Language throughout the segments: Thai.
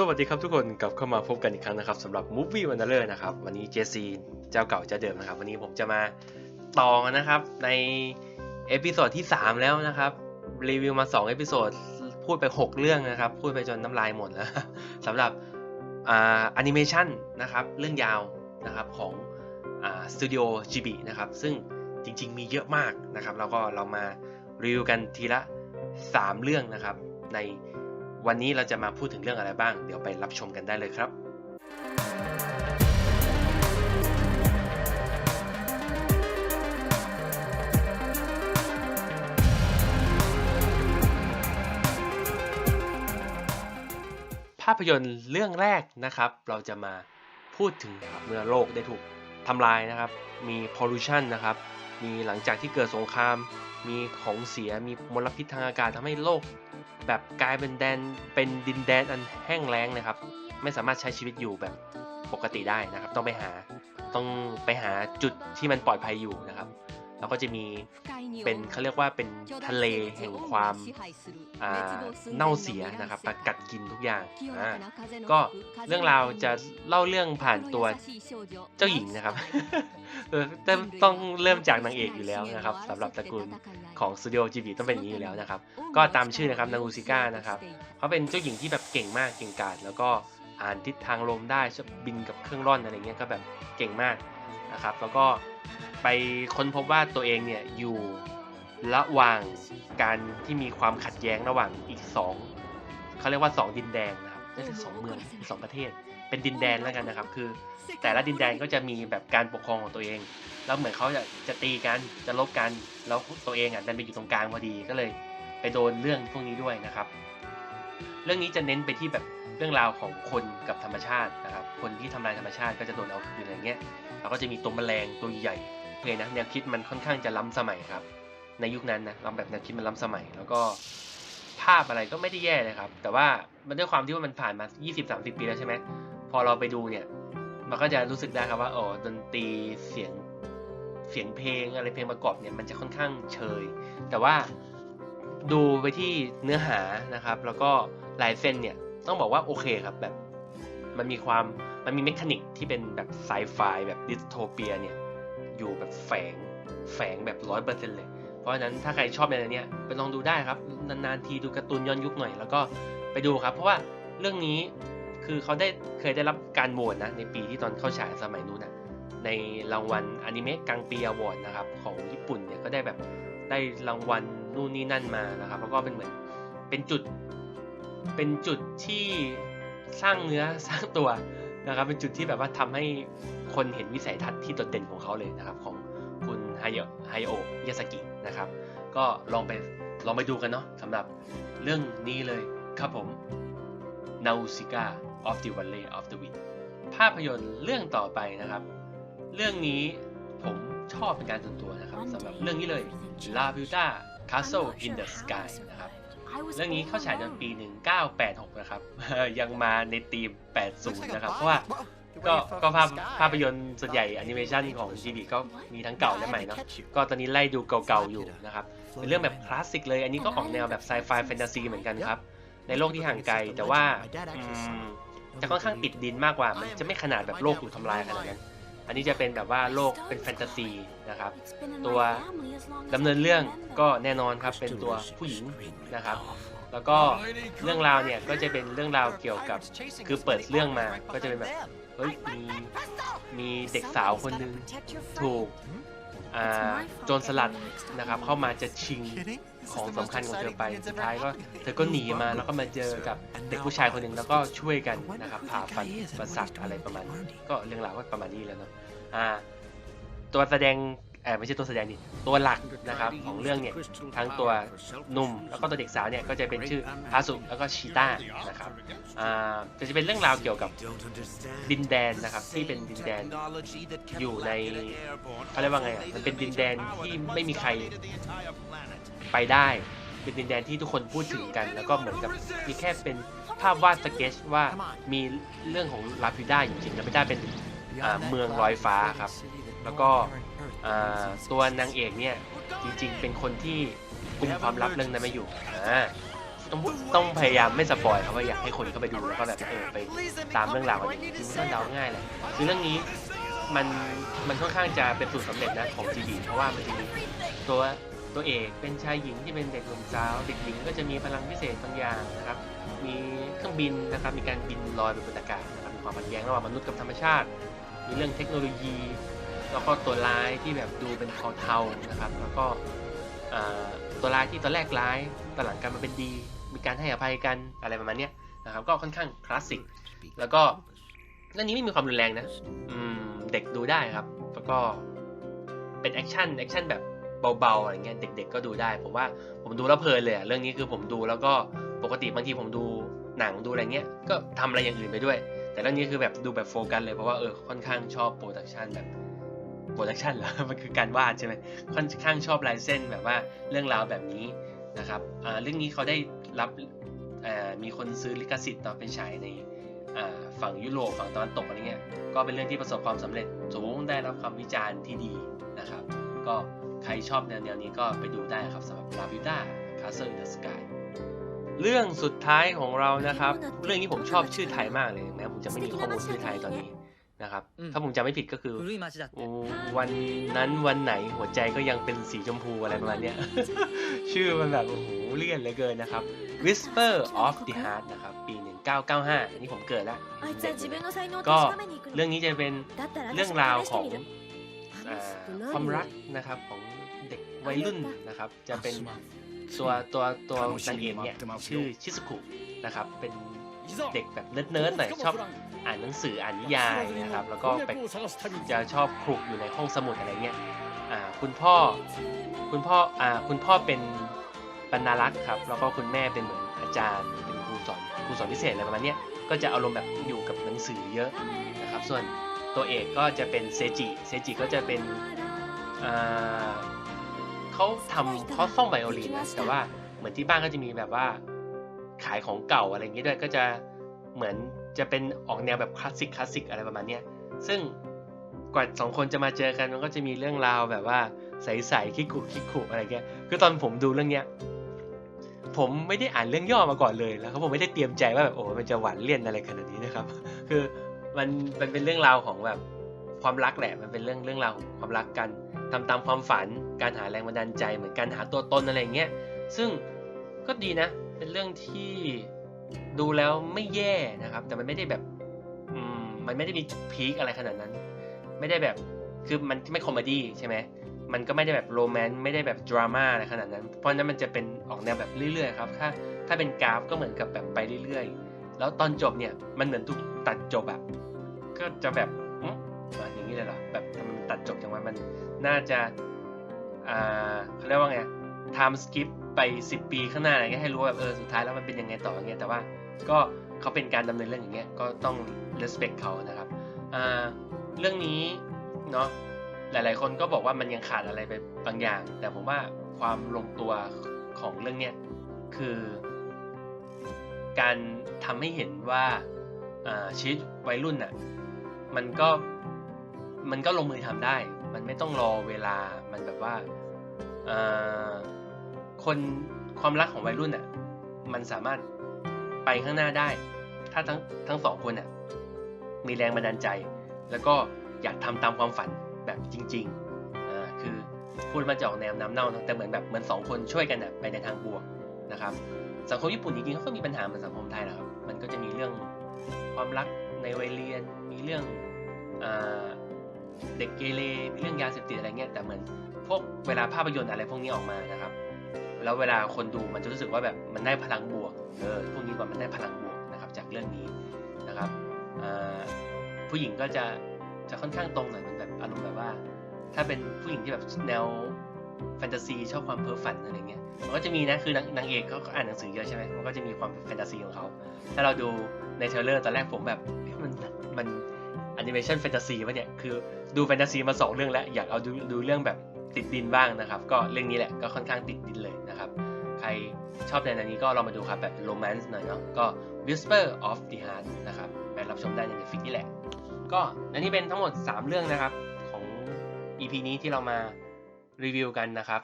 สวัสดีครับทุกคนกลับเข้ามาพบกันอีกครั้งนะครับสำหรับ Movie w a n d e r นะครับ วันนี้เจซีเจ้าเก่าเจ้าเดิมนะครับ วันนี้ผมจะมาต่อนะครับ ในเอพิโซดที่ 3 แล้วนะครับ รีวิวมา 2 เอพิโซดพูดไป 6 เรื่องนะครับ พูดไปจนน้ำลายหมดแล้วสำหรับอ่าแอนิเมชันนะครับ เรื่องยาวนะครับของสตูดิโอจิบินะครับ ซึ่งจริงๆมีเยอะมากนะครับ แล้วก็เรามารีวิวกันทีละ 3 เรื่องนะครับใน วันนี้เราจะมาพูดถึงเรื่องอะไรบ้าง เดี๋ยวไปรับชมกันได้เลยครับ ภาพยนตร์เรื่องแรกนะครับ เราจะมาพูดถึงเมื่อโลกได้ถูกทำลายนะครับ มี pollution นะครับ มีหลังจากที่เกิดสงคราม มีของเสีย มีมลพิษทางอากาศทำให้โลก แบบกลายเป็นแดนเป็นดินแดนอันแห้งแล้งนะครับ ไม่สามารถใช้ชีวิตอยู่แบบปกติได้นะครับ ต้องไปหาต้องไปหาจุดที่มันปลอดภัยอยู่นะครับ แล้วก็จะมีเป็นเขาเรียกว่าเป็นทะเลแห่งความอ่าอ่าเน่าเน่าเสีเสียยนะนะคครัรับบมากัดกินทุกอย่างอ่าอ่าก็ก็เรื่เรื่อองงราราววจะจะเล่าเรื่องผ่าผ่านนตัตัววเจ้าเจ้าหหญิญิงงนะนะคครัรับบเออแต่ต้ต้อองงเริ่เริ่มมจาจากกนานางงเอเอกกออยู่ยู่แล้แล้ววนะนะคครัรับบสำสำหหรัรับบตตระระกูกูลลขขอองงสตูดิโอจิบิต้องเป็นอย่างนี้อยู่แล้วนะครับ ก็ตามชื่อนะครับนางอูซิก้านะครับเขาเป็นเจ้าหญิงที่แบบเก่งมากเก่งกาจแล้วก็อ่านทิศทางลมได้ชอบบินกับเครื่องร่อนอะไรเงี้ยก็แบบเก่งมาก นะครับ แล้วก็ไปค้นพบว่าตัวเองเนี่ยอยู่ระหว่างการที่มีความขัดแย้งระหว่างอีกสองเขาเรียกว่าสองดินแดนนะครับไม่ใช่สองเมืองสองประเทศ เป็นดินแดนแล้วกันนะครับ คือ แต่ละดินแดนก็จะมีแบบการปกครองของตัวเอง แล้วเหมือนเขาจะจะตีกันจะลบกันแล้วตัวเองอะดันไปอยู่ตรงกลางพอดีก็เลย ไปโดนเรื่องพวกนี้ด้วยนะครับ เรื่องนี้จะเน้นไปที่แบบ เรื่องราวของคนกับธรรมชาตินะครับ คนที่ทำลายธรรมชาติก็จะโดนเอาคืนอะไรเงี้ยแล้วก็จะมีตัวแมลงตัวใหญ่เลยนะแนวคิดมันค่อนข้างจะล้ำสมัยครับ ในยุคนั้นนะเราแบบแนวคิดมันล้ำสมัย แล้วก็ภาพอะไรก็ไม่ได้แย่เลยครับ แต่ว่ามันด้วยความที่ว่ามันผ่านมา 20-30 ปีแล้วใช่ไหมพอเราไปดูเนี่ย มันก็จะรู้สึกได้ครับว่าอ๋อดนตรีเสียงเสียงเพลงอะไรเพลงประกอบเนี่ยมันจะค่อนข้างเชย แต่ว่าดูไปที่เนื้อหานะครับ แล้วก็ลายเส้นเนี่ย ต้องบอกว่าโอเคครับแบบ มันมีความมันมีเมคานิกที่เป็นแบบไซไฟแบบดิสโทเปียเนี่ย อยู่แบบแฝงแฝงแบบร้อยเปอร์เซ็นต์เลย เพราะฉะนั้นถ้าใครชอบในเนี้ยไปลองดูได้ครับ นานๆทีดูการ์ตูนย้อนยุคหน่อย แล้วก็ไปดูครับ เพราะว่าเรื่องนี้คือเขาได้เคยได้รับการโหวตนะ ในปีที่ตอนเข้าฉายสมัยนู้นนะในรางวัลอนิเมะกังปีอวอร์ดนะครับ ของญี่ปุ่นเนี่ยก็ได้แบบได้รางวัลนู่นนี่นั่นมานะครับ แล้วก็เป็นเหมือนเป็นจุด เป็นจุดที่สร้างเนื้อสร้างตัวนะครับ เป็นจุดที่แบบว่าทำให้คนเห็นวิสัยทัศน์ที่โดดเด่นของเขาเลยนะครับ ของคุณไฮโอไฮโอยาสกินะครับ ก็ลองไปลองไปดูกันเนาะสำหรับเรื่องนี้เลยครับผม Nausicaa of the Valley of the Wind ภาพยนตร์เรื่องต่อไปนะครับ เรื่องนี้ผมชอบเป็นการส่วนตัวนะครับสำหรับเรื่องนี้เลย La Puta Castle in the Sky นะครับ เรื่องนี้เข้าฉายในปี 1986 นะครับ ยังมาในธีม 80 นะครับ เพราะว่าก็ก็ภาพภาพยนตร์ส่วนใหญ่แอนิเมชันของจีบีก็มีทั้งเก่าและใหม่เนาะก็ตอนนี้ไล่ดูเก่าๆอยู่นะครับเป็นเรื่องแบบคลาสสิกเลยอันนี้ก็ออกแนวแบบไซไฟแฟนตาซีเหมือนกันครับ ในโลกที่ห่างไกลแต่ว่าอืมจะค่อนข้างติดดินมากกว่ามันจะไม่ขนาดแบบโลกถูกทำลายขนาดนั้น อันนี้จะเป็นแบบว่าโลกเป็นแฟนตาซีนะครับ ตัวดำเนินเรื่องก็แน่นอนครับเป็นตัวผู้หญิงนะครับ แล้วก็เรื่องราวเนี่ยก็จะเป็นเรื่องราวเกี่ยวกับคือเปิดเรื่องมาก็จะเป็นแบบเฮ้ยมีมีเด็กสาวคนหนึ่งถูกอ่าโจรสลัดนะครับเข้ามาจะชิง ของสำคัญของเธอไปสุดท้ายก็เธอก็หนีมาแล้วก็มาเจอกับเด็กผู้ชายคนหนึ่งแล้วก็ช่วยกันนะครับผ่าฟันประสาทอะไรประมาณนี้ก็เรื่องราวก็ประมาณนี้แล้วเนาะอ่าตัวแสดง เออไม่ใช่ตัวแสดงดิตัวหลักนะครับของเรื่องเนี่ยทั้งตัวหนุ่มแล้วก็ตัวเด็กสาวเนี่ยก็จะเป็นชื่อฮาสุแล้วก็ชิต้านะครับอ่าจะเป็นเรื่องราวเกี่ยวกับดินแดนนะครับที่เป็นดินแดนอยู่ในเขาเรียกว่าไงอะมันเป็นดินแดนที่ไม่มีใครไปได้เป็นดินแดนที่ทุกคนพูดถึงกัน แล้วก็เหมือนกับมีแค่เป็นภาพวาดสเก็ตว่ามีเรื่องของลาพิด้าอยู่จริงลาพิด้าเป็นเมืองลอยฟ้าครับ แล้วก็ตัวนางเอกเนี่ยจริงๆ เป็นคนที่กุมความลับเรื่องนั้นไม่อยู่ต้องพูดต้องพยายามไม่สปอยครับว่าอยากให้คนเข้าไปดูแล้วก็แบบเออไปตามเรื่องราวกันจริงๆมันเดาง่ายเลยคือเรื่องนี้มันมันค่อนข้างจะเป็นสูตรสำเร็จนะของจีดีเพราะว่ามันจะมีตัวตัวเอกเป็นชายหญิงที่เป็นเด็กหนุ่มสาวเด็กหญิงก็จะมีพลังพิเศษบางอย่างนะครับ มีเครื่องบินนะครับมีการบินลอยไปบนอากาศนะครับมีความขัดแย้งระหว่างมนุษย์กับธรรมชาติ มีเรื่องเทคโนโลยี แล้วก็ตัวร้ายที่แบบดูเป็นเทาๆนะครับ แล้วก็ตัวร้ายที่ตอนแรกร้ายตอนหลังกลายมาเป็นดี มีการให้อภัยกันอะไรประมาณเนี้ยนะครับ ก็ค่อนข้างคลาสสิก แล้วก็เรื่องนี้ไม่มีความรุนแรงนะอืมเด็กดูได้ครับ แล้วก็เป็นแอคชั่นแอคชั่นแบบเบาๆอะไรเงี้ยเด็ก ๆ ก็ดูได้ ผมว่าผมดูแล้วเพลินเลยอะเรื่องนี้คือผมดูแล้วก็ปกติบางทีผมดูหนังดูอะไรเงี้ยก็ทำอะไรอย่างอื่นไปด้วย แต่เรื่องนี้คือแบบดูแบบโฟกัสเลยเพราะว่าเออค่อนข้างชอบโปรดักชันแบบ โปรดักชันเหรอ มันคือการวาดใช่ไหมค่อนข้างชอบลายเส้นแบบว่าเรื่องราวแบบนี้นะครับอ่าเรื่องนี้เขาได้รับอ่ามีคนซื้อลิขสิทธิ์ต่อไปฉายในอ่าฝั่งยุโรปฝั่งตะวันตกอะไรเงี้ย ก็เป็นเรื่องที่ประสบความสำเร็จสูงได้รับคำวิจารณ์ที่ดีนะครับ ก็ใครชอบแนวแนวนี้ก็ไปดูได้ครับสำหรับ La Vita Castle in the Sky เรื่องสุดท้ายของเรานะครับ เรื่องนี้ผมชอบชื่อไทยมากเลยแม้ผมจะไม่มีข้อมูลชื่อไทยตอนนี้ นะครับ ถ้าผมจำไม่ผิดก็คือ วันนั้นวันไหนหัวใจก็ยังเป็นสีชมพูอะไรประมาณเนี้ย ชื่อมันแบบโอ้โหเลี่ยนเหลือเกินนะครับ Whisper of the Heart นะครับ ปี 1995 อันนี้ผมเกิดแล้วก็เรื่องนี้จะเป็นเรื่องราวของความรักนะครับของเด็กวัยรุ่นนะครับ จะเป็นตัวตัวตัวนางเอกเนี่ยชื่อชิสุกุนะครับ เป็นเด็กแบบเนิร์ดๆหน่อยชอบ อ่านหนังสืออ่านนิยายนะครับ แล้วก็ไปจะชอบคลุกอยู่ในห้องสมุดอะไรเงี้ยคุณพ่อคุณพ่ออคุณพ่อเป็นบรรณารักษ์ครับแล้วก็คุณแม่เป็นเหมือนอาจารย์เป็นครูสอนครูสอนพิเศษอะไรประมาณเนี้ยก็จะอารมณ์แบบอยู่กับหนังสือเยอะนะครับ ส่วนตัวเอกก็จะเป็นเซจิเซจิก็จะเป็นเขาทำเขาซ่อมไวโอลินนะแต่ว่าเหมือนที่บ้านก็จะมีแบบว่าขายของเก่าอะไรอย่างเงี้ยด้วยก็จะเหมือน จะเป็นออกแนวแบบคลาสสิกคลาสสิกอะไรประมาณเนี้ยซึ่งกว่าสองคนจะมาเจอกันมันก็จะมีเรื่องราวแบบว่าใสๆคิกคุคิกคุอะไรเงี้ยคือตอนผมดูเรื่องเนี้ยผมไม่ได้อ่านเรื่องย่อมาก่อนเลยแล้วก็ผมไม่ได้เตรียมใจว่าแบบโอ้มันจะหวานเลี่ยนอะไรขนาดนี้นะครับ คือมันมันเป็นเรื่องราวของแบบความรักแหละมันเป็นเรื่องเรื่องราวของความรักกันทำตามความฝันการหาแรงบันดาลใจเหมือนการหาตัวตนอะไรเงี้ยซึ่งก็ดีนะ เป็นเรื่องที่ ดูแล้วไม่แย่นะครับ แต่มันไม่ได้แบบอืมมันไม่ได้มีพีคอะไรขนาดนั้น ไม่ได้แบบคือมันไม่คอมเมดี้ใช่ไหมมันก็ไม่ได้แบบโรแมนต์ไม่ได้แบบดราม่าอะไรขนาดนั้น เพราะฉะนั้นมันจะเป็นออกแนวแบบเรื่อยๆครับถ้าถ้าเป็นกราฟก็เหมือนกับแบบไปเรื่อยๆ แล้วตอนจบเนี่ยมันเหมือนถูกตัดจบแบบก็จะแบบอืมอะอย่างนี้เลยเหรอแบบทำไมมันตัดจบจังวะมันน่าจะอ่าเขาเรียกว่าไง time skip ไป 10 ปีข้างหน้าอะไรเงี้ยให้รู้ว่าแบบเออสุดท้ายแล้วมันเป็นยังไงต่ออย่างเงี้ยแต่ว่าก็เขาเป็นการดำเนินเรื่องอย่างเงี้ยก็ต้อง respect เขานะครับอ่าเรื่องนี้เนาะหลาย ๆ คนก็บอกว่ามันยังขาดอะไรไปบางอย่าง แต่ผมว่าความลงตัวของเรื่องเนี้ยคือ การทำให้เห็นว่าอ่าชีวิตวัยรุ่นน่ะมันก็มันก็ลงมือทำได้ มันไม่ต้องรอเวลามันแบบว่าอ่า คนความรักของวัยรุ่นน่ะ มันสามารถไปข้างหน้าได้ ถ้าทั้งทั้งสองคนน่ะ มีแรงบันดาลใจ แล้วก็อยากทำตามความฝันแบบจริงๆอ่าคือพูดมาจะออกแนวน้ำเน่านะแต่เหมือนแบบเหมือนสองคนช่วยกันน่ะไปในทางบวกนะครับ สังคมญี่ปุ่นจริงๆเขาก็มีปัญหาเหมือนสังคมไทยแหละครับ มันก็จะมีเรื่องความรักในวัยเรียน มีเรื่องอเด็กเกเรมีเรื่องยาเสพติดอะไรเงี้ยแต่เหมือนพวกเวลาภาพยนตร์อะไรพวกนี้ออกมานะครับ แล้วเวลาคนดูมันจะรู้สึกว่าแบบมันได้พลังบวกเออพวกนี้ว่ามันได้พลังบวกนะครับจากเรื่องนี้นะครับผู้หญิงก็จะจะค่อนข้างตรงหน่อยเหมือนแบบอารมณ์แบบว่า ถ้าเป็นผู้หญิงที่แบบแนวแฟนตาซีชอบความเพ้อฝันอะไรเงี้ยมันก็จะมีนะคือนางนางเอกเขาก็อ่านหนังสือเยอะใช่ไหมมันก็จะมีความแฟนตาซีของเขาถ้าเราดูในเทรลเลอร์ตอนแรกผมแบบมันมันแอนิเมชันแฟนตาซีปะเนี่ยคือดูแฟนตาซีมาสองเรื่องแล้วอยากเอาดูดูเรื่องแบบ ติดดินบ้างนะครับ ก็เรื่องนี้แหละก็ค่อนข้างติดดินเลยนะครับ ใครชอบในนั้นนี้ก็ลองมาดูครับแบบโรแมนต์หน่อยเนาะก็ Whisper of the Heart นะครับไปรับชมได้ใน Netflix นี่แหละ ก็อันนี้เป็นทั้งหมด 3 เรื่องนะครับของ EP นี้ที่เรามารีวิวกันนะครับ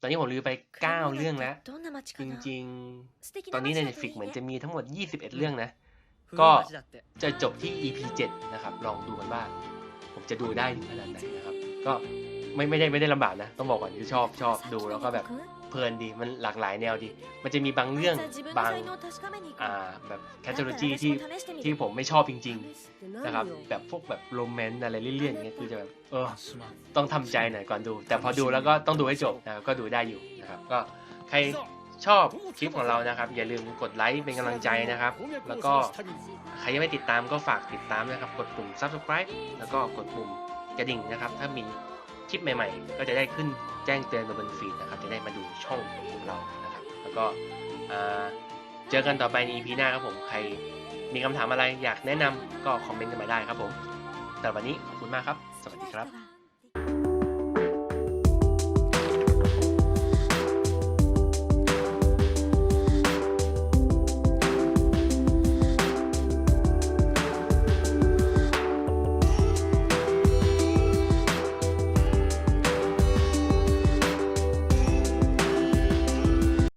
ตอนนี้ผมรีวิวไป 9 เรื่องแล้ว จริงๆ ตอนนี้ใน Netflix เหมือนจะมีทั้งหมด 21 เรื่องนะ ก็จะจบที่ EP 7 นะครับ ลองดูกันว่า ผมจะดูได้ถึงขนาดไหนนะครับ ก็ ไม่ไม่ได้ไม่ได้ลำบากนะ ต้องบอกก่อนคือชอบชอบดูแล้วก็แบบเพลินดีมันหลากหลายแนวดี มันจะมีบางเรื่องบางอ่าแบบแคตตาล็อจีที่ที่ผมไม่ชอบจริง ๆ นะครับ แบบพวกแบบโรแมนต์อะไรเลี่ยๆอย่างเงี้ยคือจะแบบเออต้องทำใจหน่อยก่อนดู แต่พอดูแล้วก็ต้องดูให้จบนะครับก็ดูได้อยู่นะครับ ก็ใครชอบคลิปของเรานะครับ อย่าลืมกดไลค์เป็นกำลังใจนะครับ แล้วก็ใครยังไม่ติดตามก็ฝากติดตามนะครับ กดปุ่ม subscribe แล้วก็กดปุ่มกระดิ่งนะครับ ถ้ามี คลิปใหม่ๆ ก็จะได้ขึ้นแจ้งเตือนบนฟีดนะครับ จะได้มาดูช่องของพวกเรานะครับ แล้วก็เจอกันต่อไปใน EP หน้าครับผม ใครมีคำถามอะไรอยากแนะนำก็คอมเมนต์กันมาได้ครับผมแต่วันนี้ขอบคุณมากครับ สวัสดีครับ